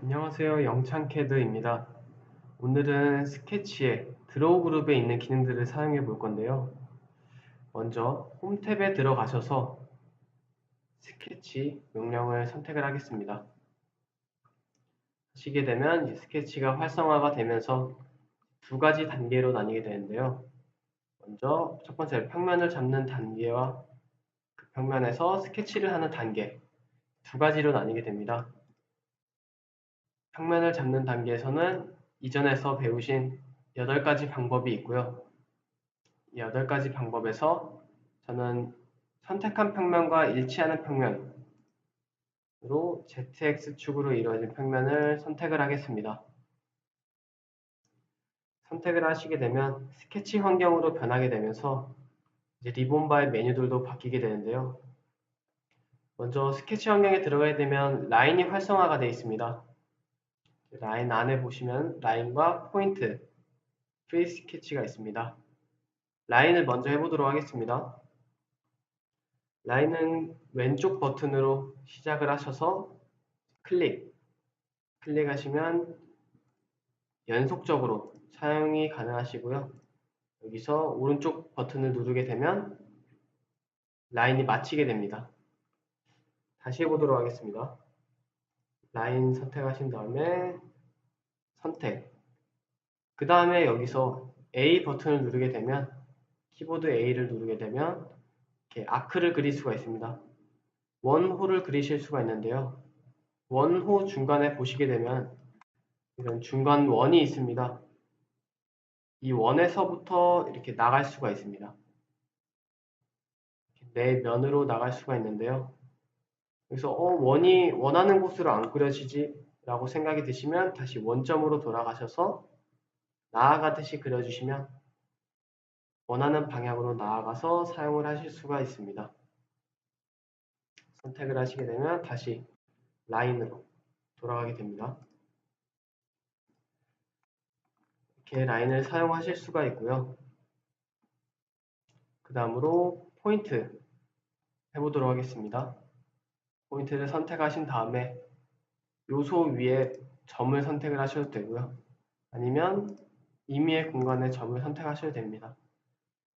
안녕하세요. 영창캐드입니다. 오늘은 스케치에 드로우 그룹에 있는 기능들을 사용해 볼 건데요. 먼저 홈 탭에 들어가셔서 스케치 명령을 선택을 하겠습니다. 하시게 되면 스케치가 활성화가 되면서 두 가지 단계로 나뉘게 되는데요. 먼저 첫 번째 평면을 잡는 단계와 그 평면에서 스케치를 하는 단계 두 가지로 나뉘게 됩니다. 평면을 잡는 단계에서는 이전에서 배우신 8가지 방법이 있고요. 이 8가지 방법에서 저는 선택한 평면과 일치하는 평면으로 ZX축으로 이루어진 평면을 선택을 하겠습니다. 선택을 하시게 되면 스케치 환경으로 변하게 되면서 리본바의 메뉴들도 바뀌게 되는데요. 먼저 스케치 환경에 들어가게 되면 라인이 활성화가 되어 있습니다. 라인 안에 보시면 라인과 포인트, 프리 스케치가 있습니다. 라인을 먼저 해보도록 하겠습니다. 라인은 왼쪽 버튼으로 시작을 하셔서 클릭, 클릭하시면 연속적으로 사용이 가능하시고요. 여기서 오른쪽 버튼을 누르게 되면 라인이 마치게 됩니다. 다시 해보도록 하겠습니다. 라인 선택하신 다음에 선택 그 다음에 여기서 A 버튼을 누르게 되면 키보드 A를 누르게 되면 이렇게 아크를 그릴 수가 있습니다. 원호를 그리실 수가 있는데요. 원호 중간에 보시게 되면 이런 중간 원이 있습니다. 이 원에서부터 이렇게 나갈 수가 있습니다. 내 면으로 나갈 수가 있는데요. 그래서 어, 원이 원하는 곳으로 안 그려지지 라고 생각이 드시면 다시 원점으로 돌아가셔서 나아가듯이 그려주시면 원하는 방향으로 나아가서 사용을 하실 수가 있습니다. 선택을 하시게 되면 다시 라인으로 돌아가게 됩니다. 이렇게 라인을 사용하실 수가 있고요. 그 다음으로 포인트 해보도록 하겠습니다. 포인트를 선택하신 다음에 요소 위에 점을 선택을 하셔도 되고요. 아니면 임의의 공간에 점을 선택하셔도 됩니다.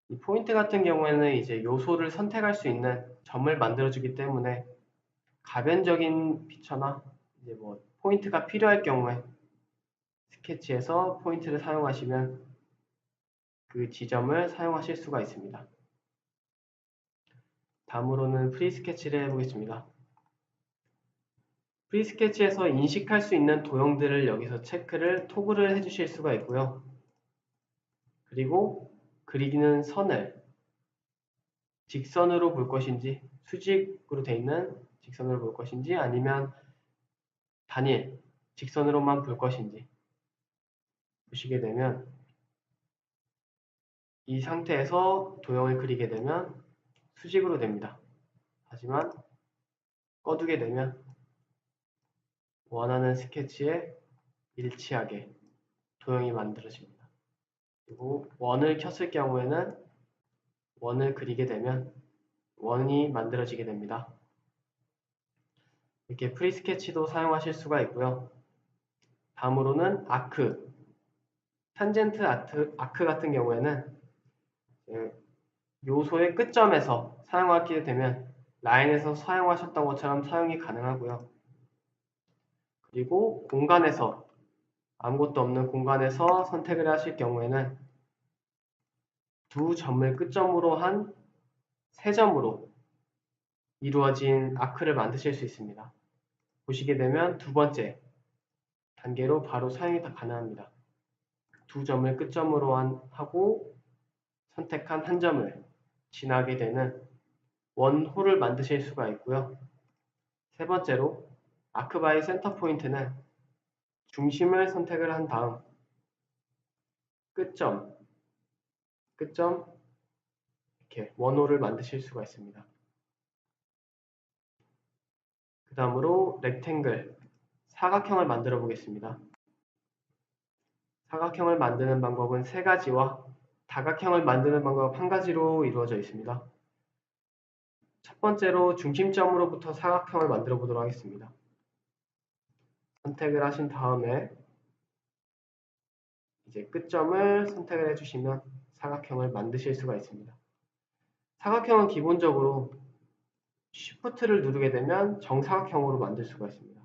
이 포인트 같은 경우에는 이제 요소를 선택할 수 있는 점을 만들어주기 때문에 가변적인 피처나 이제 뭐 포인트가 필요할 경우에 스케치에서 포인트를 사용하시면 그 지점을 사용하실 수가 있습니다. 다음으로는 프리 스케치를 해보겠습니다. 프리스케치에서 인식할 수 있는 도형들을 여기서 체크를 토글을 해주실 수가 있고요. 그리고 그리기는 선을 직선으로 볼 것인지 수직으로 되어 있는 직선으로 볼 것인지 아니면 단일 직선으로만 볼 것인지 보시게 되면 이 상태에서 도형을 그리게 되면 수직으로 됩니다. 하지만 꺼두게 되면 원하는 스케치에 일치하게 도형이 만들어집니다. 그리고 원을 켰을 경우에는 원을 그리게 되면 원이 만들어지게 됩니다. 이렇게 프리 스케치도 사용하실 수가 있고요. 다음으로는 아크, 탄젠트 아트, 아크 같은 경우에는 요소의 끝점에서 사용하게 되면 라인에서 사용하셨던 것처럼 사용이 가능하고요. 그리고 공간에서 아무것도 없는 공간에서 선택을 하실 경우에는 두 점을 끝점으로 한 세 점으로 이루어진 아크를 만드실 수 있습니다. 보시게 되면 두 번째 단계로 바로 사용이 다 가능합니다. 두 점을 끝점으로 한, 하고 선택한 한 점을 지나게 되는 원호를 만드실 수가 있고요. 세 번째로 아크바의 센터 포인트는 중심을 선택을 한 다음 끝점, 끝점 이렇게 원호를 만드실 수가 있습니다. 그 다음으로 렉탱글, 사각형을 만들어 보겠습니다. 사각형을 만드는 방법은 세 가지와 다각형을 만드는 방법 한 가지로 이루어져 있습니다. 첫 번째로 중심점으로부터 사각형을 만들어 보도록 하겠습니다. 선택을 하신 다음에 이제 끝점을 선택을 해주시면 사각형을 만드실 수가 있습니다. 사각형은 기본적으로 Shift를 누르게 되면 정사각형으로 만들 수가 있습니다.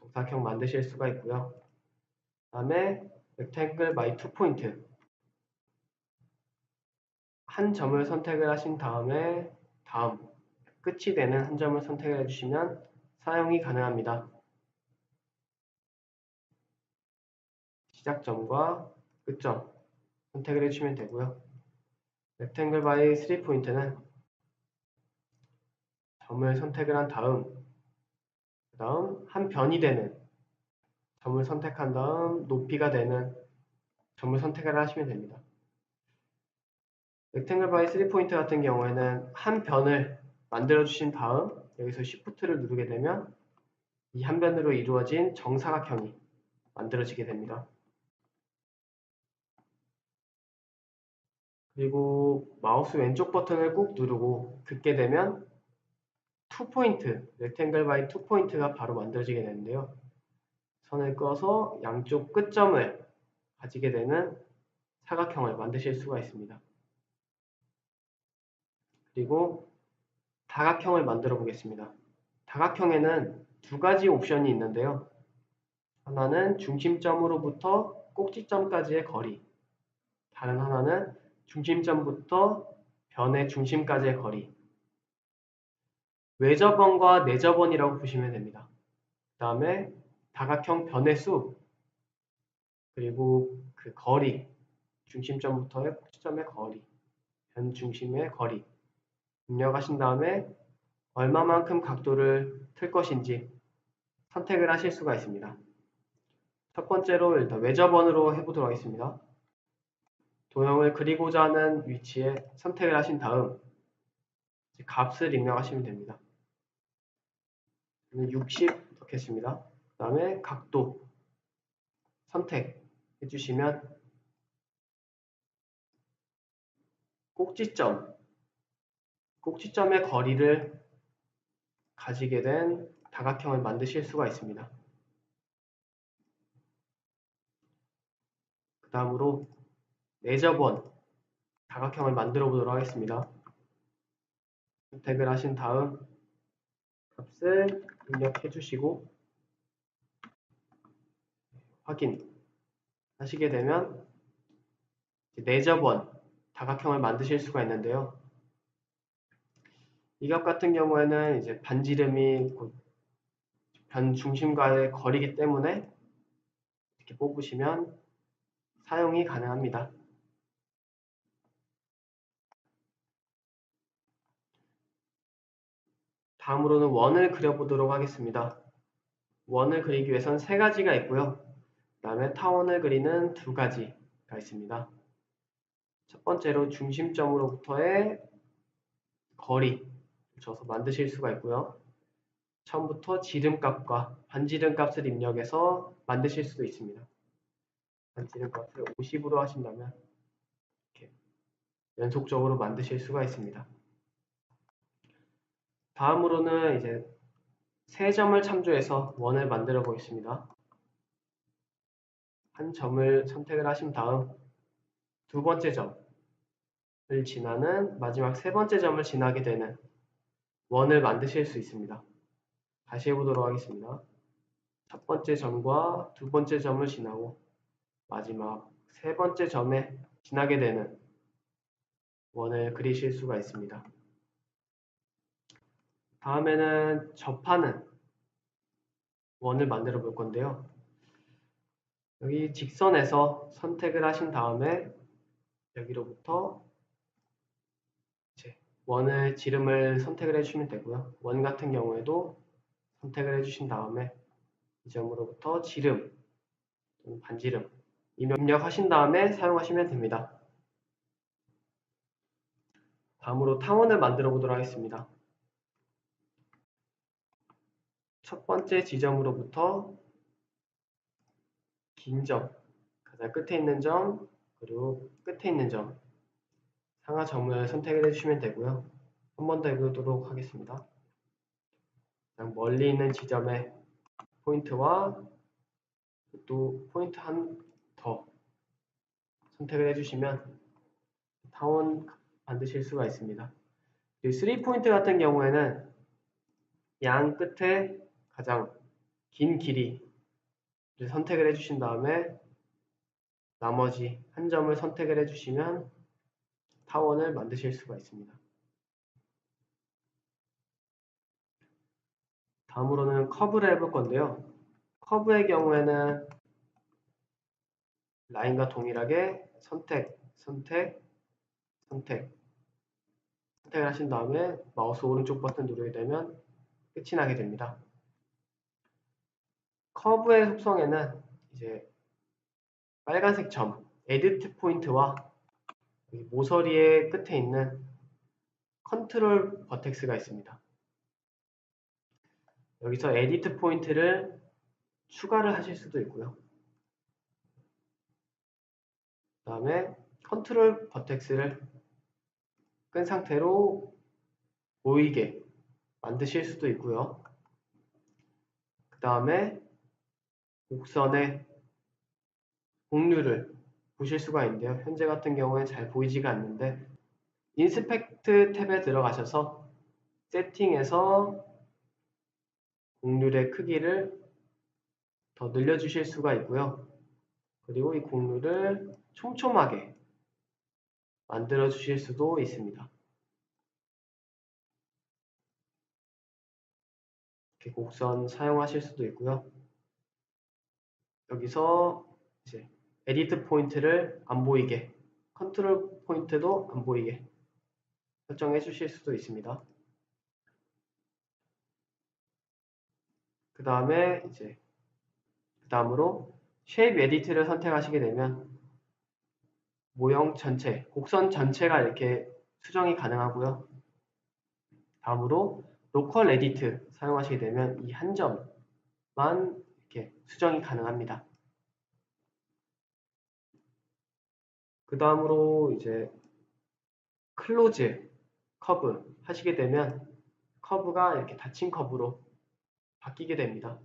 정사각형 만드실 수가 있고요. 그 다음에 rectangle by 2포인트 한 점을 선택을 하신 다음에 다음 끝이 되는 한 점을 선택을 해주시면 사용이 가능합니다. 시작점과 끝점 선택을 해주시면 되고요. rectangle by 3포인트는 점을 선택을 한 다음 그 다음 한 변이 되는 점을 선택한 다음 높이가 되는 점을 선택을 하시면 됩니다. rectangle by 3포인트 같은 경우에는 한 변을 만들어 주신 다음 여기서 Shift를 누르게 되면 이 한 변으로 이루어진 정사각형이 만들어지게 됩니다. 그리고 마우스 왼쪽 버튼을 꾹 누르고 긋게 되면 2포인트, rectangle by 2포인트가 바로 만들어지게 되는데요. 선을 꺼서 양쪽 끝점을 가지게 되는 사각형을 만드실 수가 있습니다. 그리고 다각형을 만들어 보겠습니다. 다각형에는 두 가지 옵션이 있는데요. 하나는 중심점으로부터 꼭지점까지의 거리, 다른 하나는 중심점부터 변의 중심까지의 거리, 외접원과 내접원이라고 보시면 됩니다. 그 다음에 다각형 변의 수, 그리고 그 거리, 중심점부터의 꼭지점의 거리, 변 중심의 거리 입력하신 다음에 얼마만큼 각도를 틀 것인지 선택을 하실 수가 있습니다. 첫 번째로 일단 외접원으로 해보도록 하겠습니다. 도형을 그리고자 하는 위치에 선택을 하신 다음 값을 입력하시면 됩니다. 60 넣겠습니다. 그 다음에 각도 선택해 주시면 꼭지점 꼭지점의 거리를 가지게 된 다각형을 만드실 수가 있습니다. 그 다음으로 내접원 다각형을 만들어 보도록 하겠습니다. 선택을 하신 다음 값을 입력해 주시고 확인 하시게 되면 내접원 다각형을 만드실 수가 있는데요. 이 값 같은 경우에는 이제 반지름이 변 중심과의 거리기 때문에 이렇게 뽑으시면 사용이 가능합니다. 다음으로는 원을 그려보도록 하겠습니다. 원을 그리기 위해선 세 가지가 있고요. 그 다음에 타원을 그리는 두 가지가 있습니다. 첫 번째로 중심점으로부터의 거리 줘서 만드실 수가 있고요. 처음부터 지름값과 반지름값을 입력해서 만드실 수도 있습니다. 반지름값을 50으로 하신다면 이렇게 연속적으로 만드실 수가 있습니다. 다음으로는 이제 세 점을 참조해서 원을 만들어 보겠습니다. 한 점을 선택을 하신 다음 두 번째 점을 지나는 마지막 세 번째 점을 지나게 되는 원을 만드실 수 있습니다. 다시 해보도록 하겠습니다. 첫 번째 점과 두 번째 점을 지나고 마지막 세 번째 점에 지나게 되는 원을 그리실 수가 있습니다. 다음에는 접하는 원을 만들어 볼 건데요. 여기 직선에서 선택을 하신 다음에 여기로부터 원의 지름을 선택을 해주시면 되고요. 원 같은 경우에도 선택을 해주신 다음에 이 점으로부터 지름, 반지름 입력하신 다음에 사용하시면 됩니다. 다음으로 타원을 만들어 보도록 하겠습니다. 첫 번째 지점으로부터 긴 점, 가장 끝에 있는 점, 그리고 끝에 있는 점, 상하점을 선택을 해주시면 되고요. 한 번 더 해보도록 하겠습니다. 멀리 있는 지점의 포인트와 또 포인트 한 더 선택을 해주시면 타원 만드실 수가 있습니다. 그리고 3포인트 같은 경우에는 양 끝에 가장 긴 길이를 선택을 해주신 다음에 나머지 한 점을 선택을 해주시면 타원을 만드실 수가 있습니다. 다음으로는 커브를 해볼 건데요. 커브의 경우에는 라인과 동일하게 선택, 선택, 선택 선택을 하신 다음에 마우스 오른쪽 버튼 누르게 되면 끝이 나게 됩니다. 커브의 속성에는 이제 빨간색 점, 에디트 포인트와 모서리의 끝에 있는 컨트롤 버텍스가 있습니다. 여기서 에디트 포인트를 추가를 하실 수도 있고요. 그 다음에 컨트롤 버텍스를 끈 상태로 보이게 만드실 수도 있고요. 그 다음에 곡선의 곡률을 보실 수가 있는데요. 현재 같은 경우에 잘 보이지가 않는데 인스펙트 탭에 들어가셔서 세팅에서 곡률의 크기를 더 늘려주실 수가 있고요. 그리고 이 곡률을 촘촘하게 만들어 주실 수도 있습니다. 이렇게 곡선 사용하실 수도 있고요. 여기서 이제 에디트 포인트를 안 보이게 컨트롤 포인트도 안 보이게 설정해 주실 수도 있습니다. 그 다음에 이제 그 다음으로 쉐입 에디트를 선택하시게 되면 모형 전체, 곡선 전체가 이렇게 수정이 가능하고요. 다음으로 로컬 에디트 사용하시게 되면 이 한 점만 이렇게 수정이 가능합니다. 그 다음으로 이제 클로즈 커브 하시게 되면 커브가 이렇게 닫힌 커브로 바뀌게 됩니다.